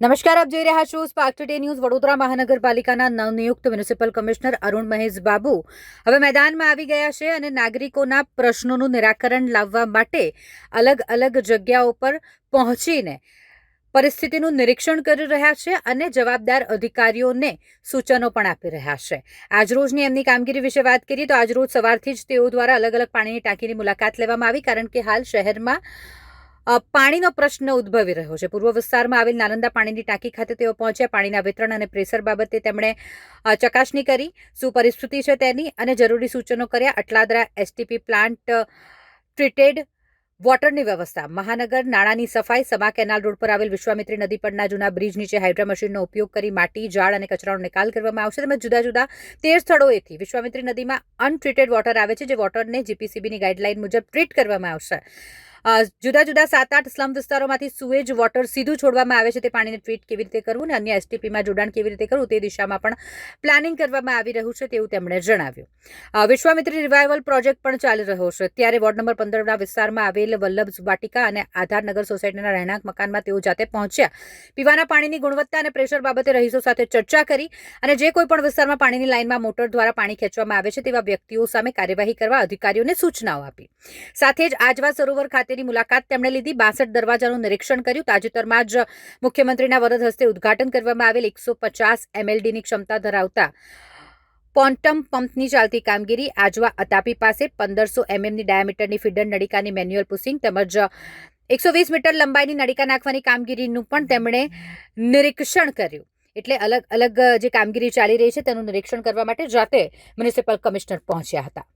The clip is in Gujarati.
નમસ્કાર, આપ જોઈ રહ્યા છો સ્પાર્ક ટુડે ન્યૂઝ વડોદરા મહાનગરપાલિકાના નવનિયુક્ત મ્યુનિસિપલ કમિશનર અરુણ મહેશ બાબુ હવે મેદાનમાં આવી ગયા છે અને નાગરિકોના પ્રશ્નોનું નિરાકરણ લાવવા માટે અલગ અલગ જગ્યાઓ પર પહોંચીને પરિસ્થિતિનું નિરીક્ષણ કરી રહ્યા છે અને જવાબદાર અધિકારીઓને સૂચનો પણ આપી રહ્યા છે. આજરોજની એમની કામગીરી વિશે વાત કરીએ તો આજરોજ સવારથી જ તેઓ દ્વારા અલગ અલગ પાણીની ટાંકીની મુલાકાત લેવામાં આવી, કારણ કે હાલ શહેરમાં પાણીનો પ્રશ્ન ઉદ્ભવી રહ્યો છે. પૂર્વ વિસ્તારમાં આવેલ નાલંદા પાણીની ટાંકી ખાતે તેઓ પહોંચ્યા. પાણીના વિતરણ અને પ્રેશર બાબતે તેમણે ચકાસણી કરી. શું પરિસ્થિતિ છે તેની અને જરૂરી સૂચનો કર્યા. અટલાદરા એસટીપી પ્લાન્ટ ટ્રીટેડ વોટરની વ્યવસ્થા. મહાનગર નાણાંની સફાઈ, સમા કેનાલ રોડ પર આવેલ વિશ્વામિત્રી નદી પરના જૂના બ્રિજ નીચે હાઇડ્રા મશીનનો ઉપયોગ કરી માટી, ઝાડ અને કચરાનો નિકાલ કરવામાં આવશે. તેમજ જુદા જુદા તેર સ્થળોએથી વિશ્વામિત્રી નદીમાં અનટ્રીટેડ વોટર આવે છે, જે વોટરને જીપીસીબીની ગાઈડલાઈન મુજબ ટ્રીટ કરવામાં આવશે. જુદા જુદા સાત આઠ સ્લમ વિસ્તારોમાંથી સુએજ વોટર સીધું છોડવામાં આવે છે તે પાણીને ટ્રીટ કેવી રીતે કરવું અને અન્ય એસટીપીમાં જોડાણ કેવી રીતે કરવું તે દિશામાં પણ પ્લાનિંગ કરવામાં આવી રહ્યું છે તેવું તેમણે જણાવ્યું. વિશ્વામિત્રી રિવાઇવલ પ્રોજેક્ટ પણ ચાલી રહ્યો છે. ત્યારે વોર્ડ નંબર પંદરના વિસ્તારમાં આવેલ વલ્લભ વાટિકા અને આધારનગર સોસાયટીના રહેણાંક મકાનમાં તેઓ જાતે પહોંચ્યા. પીવાના પાણીની ગુણવત્તા અને પ્રેશર બાબતે રહીશો સાથે ચર્ચા કરી અને જે કોઈ પણ વિસ્તારમાં પાણીની લાઇનમાં મોટર દ્વારા પાણી ખેંચવામાં આવે છે તેવા વ્યક્તિઓ સામે કાર્યવાહી કરવા અધિકારીઓને સૂચનાઓ આપી. સાથે જ આજવા સરોવર ખાતેની મુલાકાત તેમણે લીધી. બાસઠ દરવાજાનું નિરીક્ષણ કર્યું. તાજેતરમાં જ મુખ્યમંત્રીના વરદ હસ્તે ઉદઘાટન કરવામાં આવેલ એકસો પચાસ એમએલડીની ક્ષમતા ધરાવતા ક્વોન્ટમ પંપની ચાલતી કામગીરી આજવા અતાપી પાસે પંદરસો એમએમની ડાયામીટરની ફીડર નળિકાની મેન્યુઅલ પુસિંગ તેમજ એકસો વીસ મીટર લંબાઈની નળિકા નાખવાની કામગીરીનું પણ તેમણે નિરીક્ષણ કર્યું. એટલે અલગ અલગ જે કામગીરી ચાલી રહી છે તેનું નિરીક્ષણ કરવા માટે જાતે મ્યુનિસિપલ કમિશનર પહોંચ્યા હતા.